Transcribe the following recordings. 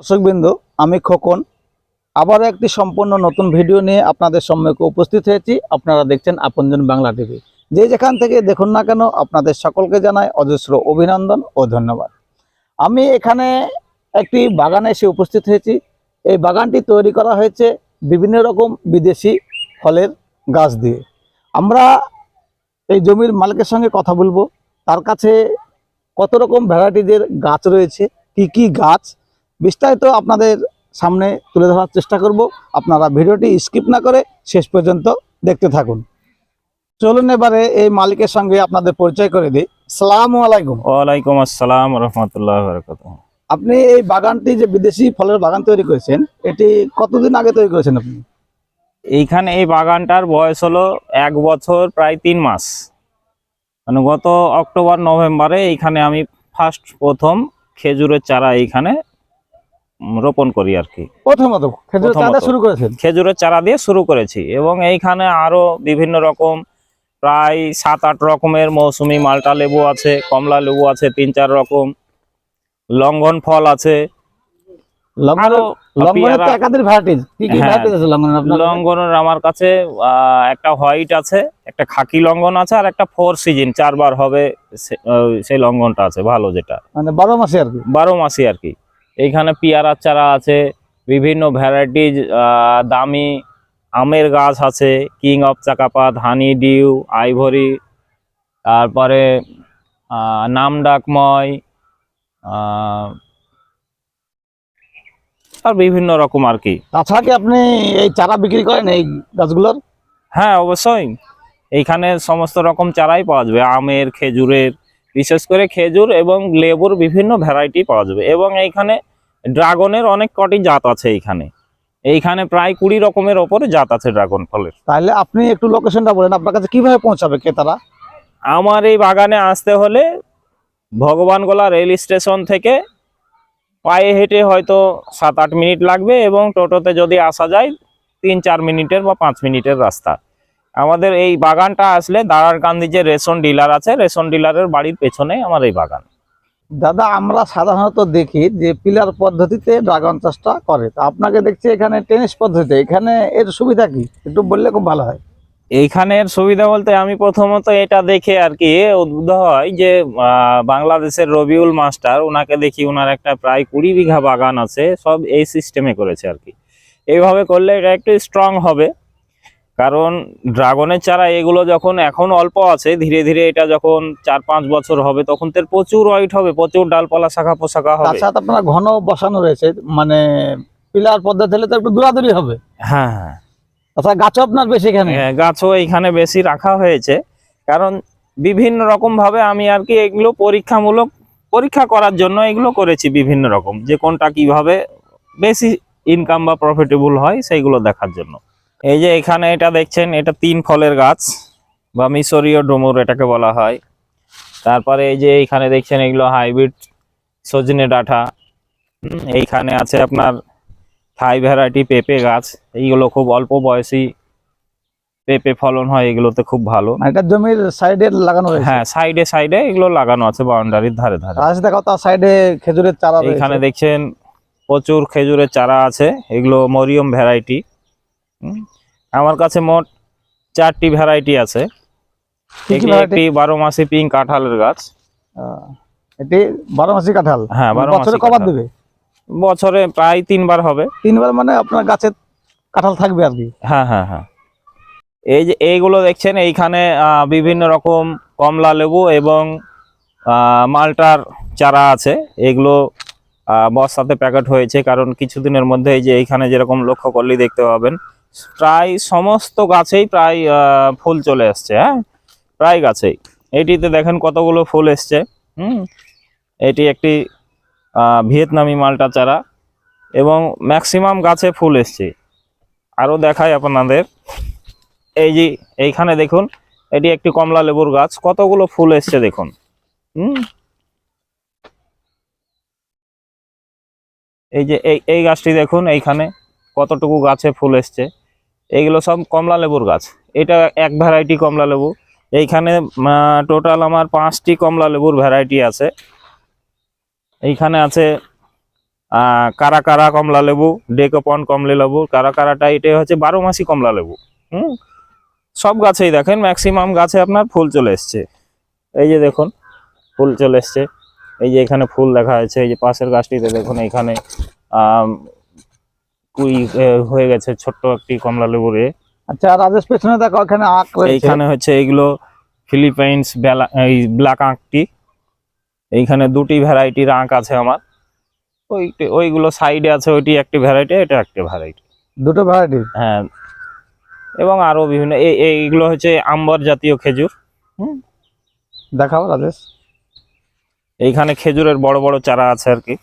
দর্শকবৃন্দ, আমি খোকন। আবার একটি সম্পূর্ণ নতুন ভিডিও নিয়ে আপনাদের সম্মুখে উপস্থিত হয়েছি। আপনারা দেখছেন আপনজন বাংলা টিভি। যে যেখান থেকে দেখুন না কেন, আপনাদের সকলকে জানাই অজস্র অভিনন্দন ও ধন্যবাদ। আমি এখানে একটি বাগানে এসে উপস্থিত হয়েছি। এই বাগানটি তৈরি করা হয়েছে বিভিন্ন রকম বিদেশি ফলের গাছ দিয়ে। আমরা এই জমির মালিকের সঙ্গে কথা বলব। তার কাছে কত রকম ভ্যারাইটিদের গাছ রয়েছে, কি কি গাছ বিস্তারিত আপনাদের সামনে তুলে ধরার চেষ্টা করব। আপনারা ভিডিওটি স্কিপ না করে শেষ পর্যন্ত দেখতে থাকুন। চলুন এবারে এই মালিকের সঙ্গে আপনাদের পরিচয় করে দিই। সালাম আলাইকুম। ওয়ালাইকুম আসসালাম রহমতুল্লাহ বরকত আপনি এই বাগানটি যে বিদেশি ফলের বাগান তৈরি করেছেন এটি কতদিন আগে তৈরি করেছেন আপনি? এইখানে এই বাগানটার বয়স হলো এক বছর প্রায় তিন মাস। মানে গত অক্টোবর নভেম্বরে এইখানে আমি ফার্স্ট প্রথম খেজুরের চারা এইখানে রোপণ করি আর কি। প্রথমত শুরু করেছেন? খেজুরের চারা দিয়ে শুরু করেছি এবং এইখানে আরও বিভিন্ন রকম প্রায় সাত আট রকমের মৌসুমি মালটা লেবু আছে কমলা লেবু আছে তিন চার রকম। লঙ্ঘন ফল আছে। কি হ্যাঁ। লঙ্ঘনের আমার কাছে একটা হোয়াইট আছে একটা খাকি লঙ্ঘন আছে আর একটা ফোর সিজন চারবার হবে সেই লঙ্ঘনটা আছে ভালো যেটা। মানে বারো মাসে আর কি? বারো মাসি আর কি। এইখানে পেয়ারার চারা আছে বিভিন্ন ভ্যারাইটিজ দামি আমের গাছ আছে king of চাকাপাত honey due ivory তারপরে আহ, নামডাকময় আহ, আর বিভিন্ন রকম আর কি। তাছাড়া কি আপনি এই চারা বিক্রি করেন এই গাছগুলোর? হ্যাঁ অবশ্যই। এইখানে সমস্ত রকম চারাই পাওয়া যাবে আমের খেজুরের বিশেষ করে খেজুর এবং লেবুর বিভিন্ন ভ্যারাইটি পাওয়া যাবে। এবং এইখানে ড্রাগনের অনেক কটি জাত আছে এইখানে। এইখানে প্রায় কুড়ি রকমের ওপরে জাত আছে ড্রাগন ফলের। তাহলে আপনি একটু লোকেশনটা বলেন আপনার কাছে কীভাবে পৌঁছাবে ক্রেতারা? আমার এই বাগানে আসতে হলে ভগবানগোলা রেল স্টেশন থেকে পায়ে হেঁটে হয়তো সাত আট মিনিট লাগবে এবং টোটোতে যদি আসা যায় তিন চার মিনিটের বা পাঁচ মিনিটের রাস্তা। আমাদের এই বাগানটা আসলে দাঁড়ারকান্দি যে রেশন ডিলার আছে রেশন ডিলারের বাড়ির পেছনে আমার এই বাগান। দাদা আমরা সাধারণত দেখি যে পিলার পদ্ধতিতে ড্রাগন চাষটা করে। তা আপনাকে দেখছি এখানে টেনিস পদ্ধতিতে এখানে এর সুবিধা কি? একটু বললে খুব ভালো হয়। এইখানের সুবিধা বলতে আমি প্রথমত এটা দেখে আর কি উদ্বুদ্ধ হয় যে বাংলাদেশের রবিউল মাস্টার ওনাকে দেখি ওনার একটা প্রায় কুড়ি বিঘা বাগান আছে সব এই সিস্টেমে করেছে আর কি। এইভাবে করলে এটা একটু স্ট্রং হবে। কারণ ড্রাগনের চারা এগুলো যখন এখন অল্প আছে ধীরে ধীরে এটা যখন চার পাঁচ বছর হবে তখন তো প্রচুর ওয়াইট হবে প্রচুর ডালপালা শাখা পোশাখা তার হবে সাথে আপনার ঘন বসানো রয়েছে মানে পিলার পদ্ধতি হলে তো একটু দূরাদূরি হবে। হ্যাঁ হ্যাঁ। তাছাড়া গাছও আপনার বেশি এখানে? হ্যাঁ, গাছও এইখানে বেশি রাখা হয়েছে। কারণ বিভিন্ন রকম ভাবে আমি আর কি এগুলো পরীক্ষামূলক পরীক্ষা করার জন্য এগুলো করেছি বিভিন্ন রকম। যে কোনটা কীভাবে বেশি ইনকাম বা প্রফিটেবল হয় সেইগুলো দেখার জন্য। এই যে এখানে এটা দেখছেন এটা তিন ফলের গাছ বা মিশরীয় ডুমুর এটাকে বলা হয়। তারপরে এই যে এইখানে দেখছেন এগুলো হাইব্রিড সজনে ডাঁটা। এইখানে আছে আপনার থাই ভ্যারাইটি পেঁপে গাছ। এইগুলো খুব অল্প বয়সী পেঁপে ফলন হয় এগুলোতে খুব ভালো। মানে এটা জমির সাইডে লাগানো রয়েছে হ্যাঁ সাইডে সাইডে এগুলো লাগানো আছে বাউন্ডারির ধারে ধারে। আর দেখো তার সাইডে খেজুরের চারা এখানে দেখছেন প্রচুর খেজুরের চারা আছে। এগুলো মরিয়ম ভ্যারাইটি। আমার কাছে মোট চারটি ভ্যারাইটি আছে? একটি বারো মাসি পিঙ্ক কাঁঠালের গাছ। এটি বারো মাসি কাঁঠাল? হ্যাঁ বারো মাসি কবার দেবে? বছরে প্রায় তিনবার হবে। তিনবার মানে আপনার গাছে কাঁঠাল থাকবে আর কি? হ্যাঁ হ্যাঁ হ্যাঁ। এই যে এইগুলো দেখছেন এইখানে বিভিন্ন রকম কমলা লেবু এবং মালটার চারা আছে। এগুলো বস্তাতে প্যাকেট হয়েছে কারণ কিছুদিনের মধ্যে এই যে এইখানে যেরকম লক্ষ্য করলেই দেখতে পাবেন প্রায় সমস্ত গাছেই প্রায় ফুল চলে আসছে হ্যাঁ? প্রায় গাছেই। এটিতে দেখেন কতগুলো ফুল এসছে, হুম? এটি একটি ভিয়েতনামি মালটা চারা এবং ম্যাক্সিমাম গাছে ফুল এসছে। আরও দেখায় আপনাদের। এই যে এইখানে দেখুন, এটি একটি কমলা লেবুর গাছ। কতগুলো ফুল এসছে দেখুন, হুম? এই যে এই এই গাছটি দেখুন, এইখানে কতটুকু গাছে ফুল এসছে। এইগুলো সব কমলা লেবুর গাছ। এটা এক ভ্যারাইটি কমলা লেবু। এইখানে টোটাল আমার পাঁচটি কমলা লেবুর ভ্যারাইটি আছে। এইখানে আছে কারা কারা কমলা লেবু, ডেকোপন কমলা লেবু, কারা কারাটা, এটা হচ্ছে বারো মাসি কমলা লেবু। হুম? সব গাছেই দেখেন ম্যাক্সিমাম গাছে আপনার ফুল চলে এসছে। এই যে দেখুন, ফুল চলে এসছে। এই যে এখানে ফুল দেখা যাচ্ছে, এই যে পাশের গাছটিতে দেখুন এখানে কুই হয়ে গেছে ছোট্ট একটি কমলা লেবুর। আচ্ছা রাজেশ পেছনে দেখো এখানে আখ রয়েছে। এইখানে হচ্ছে এগুলো ফিলিপাইন্স বেলা- এই ব্ল্যাক আঁকটি এইখানে দুটি ভ্যারাইটির আঁক আছে আমার। ওই ওইগুলো সাইডে আছে ওইটি একটি ভ্যারাইটি এটা একটি ভ্যারাইটি। দুটো ভ্যারাইটি? হ্যাঁ। এবং আরও বিভিন্ন এই এইগুলো হচ্ছে আম্বর জাতীয় খেজুর। হুম। দেখাও রাজেশ। এইখানে খেজুরের বড় বড় চারা আছে আর কি।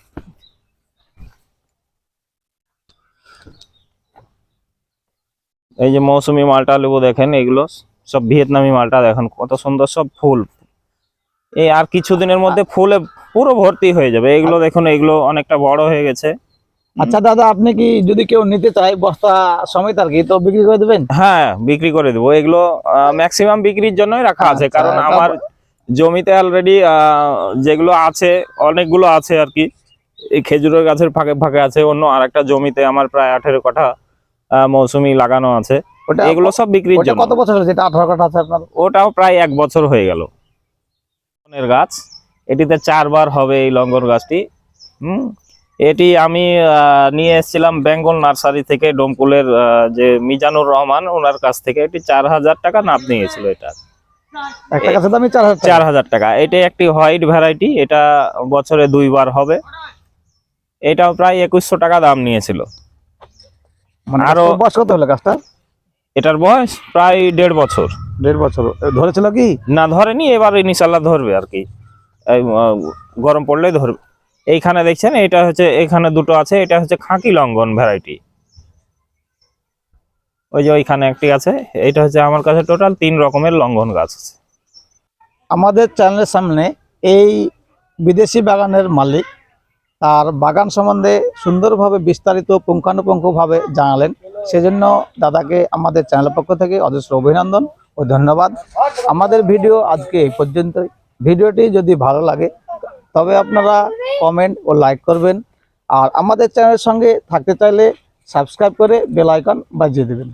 এই যে মৌসুমী মালটা লেবু দেখেন এগুলো সব ভিয়েতনামি মালটা দেখেন কত সুন্দর সব ফুল। এই আর কিছুদিনের মধ্যে ফুলে পুরো ভর্তি হয়ে যাবে। এগুলো দেখুন এগুলো অনেকটা বড় হয়ে গেছে। আচ্ছা দাদা আপনি কি যদি কেউ নিতে চায় বস্তা সমেত আর কি তো বিক্রি করে দেবেন? হ্যাঁ বিক্রি করে দেবো। এগুলো ম্যাক্সিমাম বিক্রির জন্যই রাখা আছে আচ্ছা, কারণ আমার জমিতে অলরেডি যেগুলো আছে অনেকগুলো আছে আর কি। এই খেজুরের গাছের ফাঁকে ফাঁকে আছে অন্য আর একটা জমিতে আমার প্রায় আঠেরো কাঠা মৌসুমি লাগানো আছে। এগুলো সব বিক্রির জন্য। কত বছর হয়েছে এটা আঠারো কাঠা আছে আপনার? ওটাও প্রায় এক বছর হয়ে গেল। লঙ্গনের গাছ। এটিতে চারবার হবে এই লঙ্গন গাছটি। হুম? এটি আমি নিয়ে এসেছিলাম বেঙ্গল নার্সারি থেকে ডোমকুলের যে মিজানুর রহমান ওনার কাছ থেকে। এটি চার হাজার টাকা নাপ নিয়েছিল এটা। একটা গাছের দামই চার হাজার টাকা। এটা একটি হোয়াইট ভ্যারাইটি। এটা বছরে দুইবার হবে। এটাও প্রায় একুশশো টাকা দাম নিয়েছিল। মানে আরো- বয়স কত হলো গাছটা এটার বয়স প্রায় দেড় বছর। দেড় বছর। ধরেছিল কি? না ধরেনি এবার ইনশাল্লাহ ধরবে আর কি। গরম পড়লেই ধরবে এইখানে দেখছেন এটা হচ্ছে এখানে দুটো আছে এটা হচ্ছে খাঁকি লঙ্ঘন ভ্যারাইটি ওই যে ওইখানে একটি আছে এটা হচ্ছে আমার কাছে টোটাল তিন রকমের লঙ্ঘন গাছ আছে। আমাদের চ্যানেলের সামনে এই বিদেশি বাগানের মালিক তার বাগান সম্বন্ধে সুন্দরভাবে বিস্তারিত পুঙ্খানুপুঙ্খভাবে জানালেন। সেজন্য দাদাকে আমাদের চ্যানেলের পক্ষ থেকে অজস্র অভিনন্দন ও ধন্যবাদ। আমাদের ভিডিও আজকে এই পর্যন্তই। ভিডিওটি যদি ভালো লাগে, তবে আপনারা কমেন্ট ও লাইক করবেন। আর আমাদের চ্যানেলের সঙ্গে থাকতে চাইলে সাবস্ক্রাইব করে বেল আইকন বাজিয়ে দেবেন।